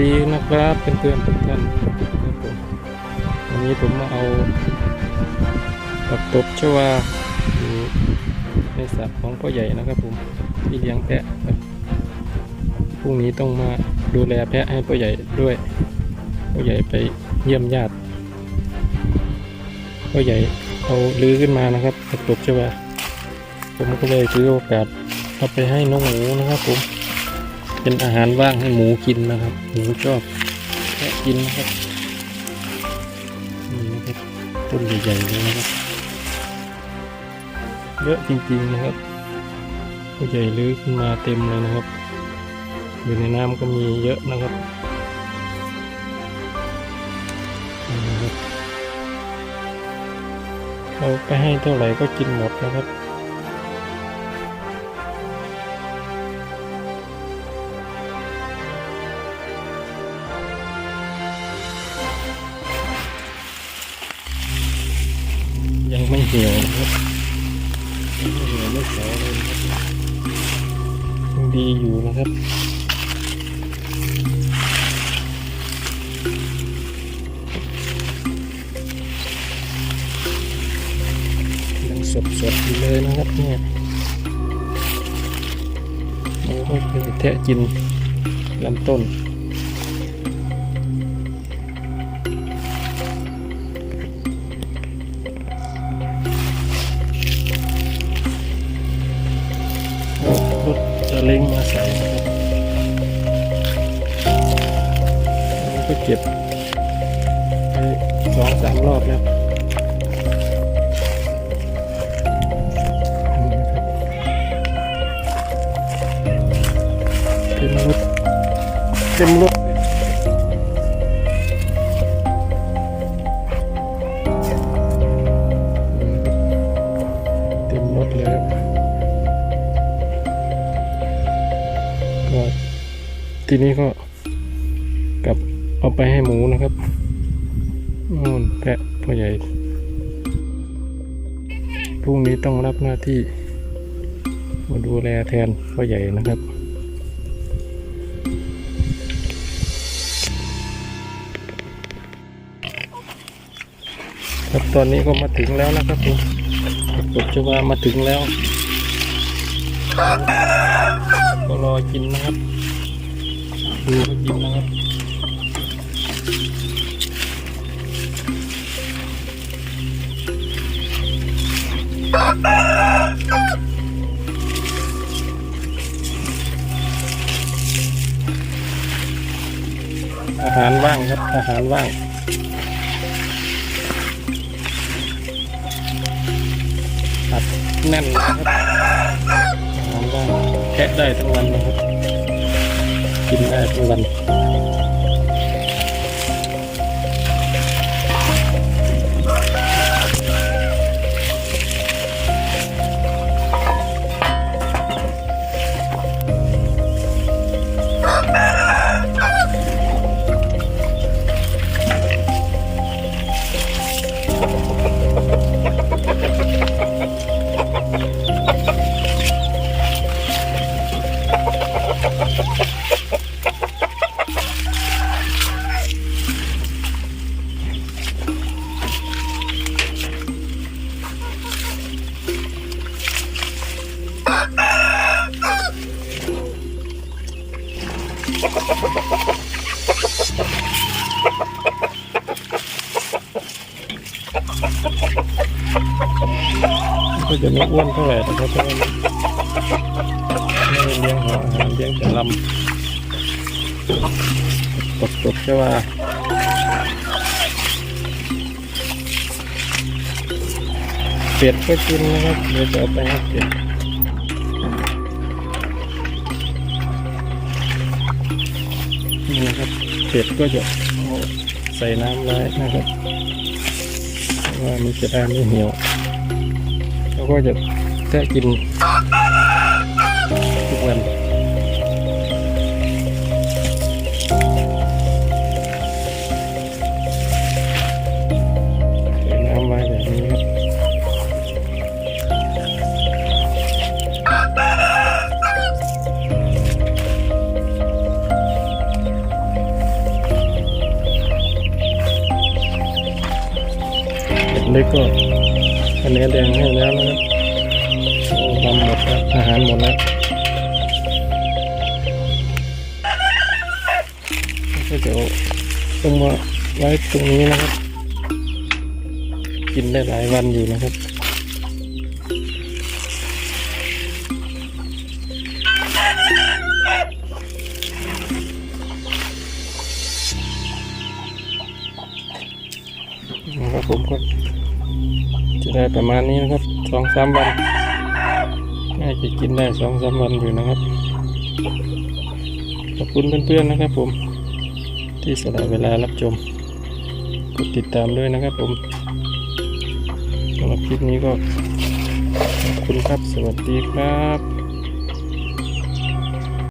ดีนะครับเพื่อนๆทุกท่านครับผมวันนี้ผมมาเอาปักตบชวาอยู่ในสระของพ่อใหญ่นะครับผมที่เลี้ยงแพะครับพรุ่งนี้ต้องมาดูแลแพะให้พ่อใหญ่ด้วยพ่อใหญ่ไปเยี่ยมญาติพ่อใหญ่เอาลื้อขึ้นมานะครับปักตบชวาผมก็เลยถือโอกาสเอาไปให้น้องหมูนะครับผม เป็นอาหารว่างให้หมูกินนะครับหมูชอบแค่กินนะครับนี่นะครับต้นใหญ่ๆเลยนะครับเยอะจริงๆนะครับตัวใหญ่ลื้อขึ้นมาเต็มเลยนะครับ อยู่ในน้ำก็มีเยอะนะครับนี่นะครับเราไปให้เท่าไหร่ก็กินหมดนะครับ ไม่เหี่ยวครับไม่เหี่ยวไม่แสเลยครับยังดีอยู่นะครับยังสดสดอยู่เลยนะครับเนี่ยเราก็ไปแทะกินลำต้น ก็เก็บสองสามรอบแล้วนี่นะครับเต็มรถเต็มรถเต็มรถเลยครับก็ทีนี้ก็กับ เอาไปให้หมูนะครับนู่นแพะพ่อใหญ่พรุ่งนี้ต้องรับหน้าที่ มาดูแลแทนพ่อใหญ่นะครับครับตอนนี้ก็มาถึงแล้วนะครับผมกดจะว่ามาถึงแล้ว ก็รอกินนะครับดูเขากินนะครับ อาหารว่างครับ อาหารว่างอัดแน่นนะครับอาหารว่างแคะได้ทั้งวันนะครับ กินได้ทั้งวัน ก็จะไม่อ้วนเท่าไหร่นะครับ เลี้ยงหัวอาหารเลี้ยงแต่ลำตกตกๆใช่ว่าเป็ดก็กินนะครับเดี๋ยวจะเอาไปให้เป็ดนี่นะครับเป็ดก็จะใส่น้ำไว้นะครับว่ามันจะได้ไม่เหี่ยวเราก็จะแทะกิน เงินนี่ก็คะแนนแดงให้แล้วนะครับทำหมดแล้วอาหารหมดแล้ว เดี๋ยวต้องมาไว้ตรงนี้นะครับ กินได้หลายวันอยู่นะครับนะครับผมก็จะได้ประมาณนี้นะครับสองสามวันน่าจะกินได้สองสามวันอยู่นะครับ ขอบคุณเพื่อนๆนะครับผม ที่สละเวลารับชมกดติดตามด้วยนะครับผมสำหรับคลิปนี้ก็ขอบคุณครับสวัสดีครับ